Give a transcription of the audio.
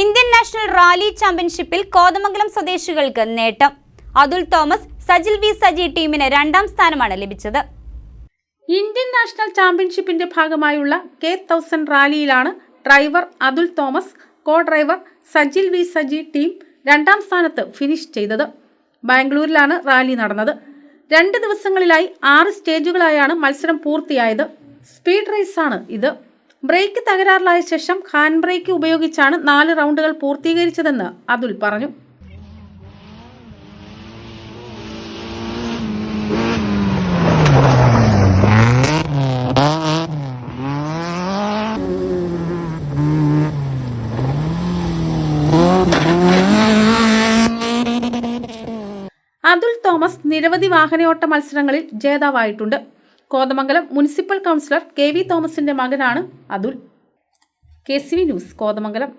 Indian national rally ചാമ്പ്യൻഷിപ്പിൽ കോതമംഗലം സ്വദേശികൾക്ക് നേട്ടം. അതുൽ തോമസ് സജിൽ വി സജി ടീമിന് രണ്ടാം സ്ഥാനമാണ് ലഭിച്ചത്. ഇന്ത്യൻ നാഷണൽ ചാമ്പ്യൻഷിപ്പിന്റെ ഭാഗമായുള്ള K thousand റാലിയിലാണ് driver Athul Thomas co driver Sajil V Saji team രണ്ടാം സ്ഥാനത്ത് ഫിനിഷ് ചെയ്തത്. ബാംഗ്ലൂരിലാണ് റാലി നടന്നത്. രണ്ട് ദിവസങ്ങളിലായി ആറ് സ്റ്റേജുകളായാണ് മത്സരം പൂർത്തിയായത്. സ്പീഡ് റേസാണ് ഇത്. ബ്രേക്ക് തകരാറിലായ ശേഷം ഹാൻഡ് ബ്രേക്ക് ഉപയോഗിച്ചാണ് നാല് റൗണ്ടുകൾ പൂർത്തീകരിച്ചതെന്ന് അതുൽ പറഞ്ഞു. അതുൽ തോമസ് നിരവധി വാഹനയോട്ട മത്സരങ്ങളിൽ ജേതാവായിട്ടുണ്ട്. Kothamangalam municipal councillor K V തോമസിന്റെ മകനാണ് Atul. K C V news Kothamangalam.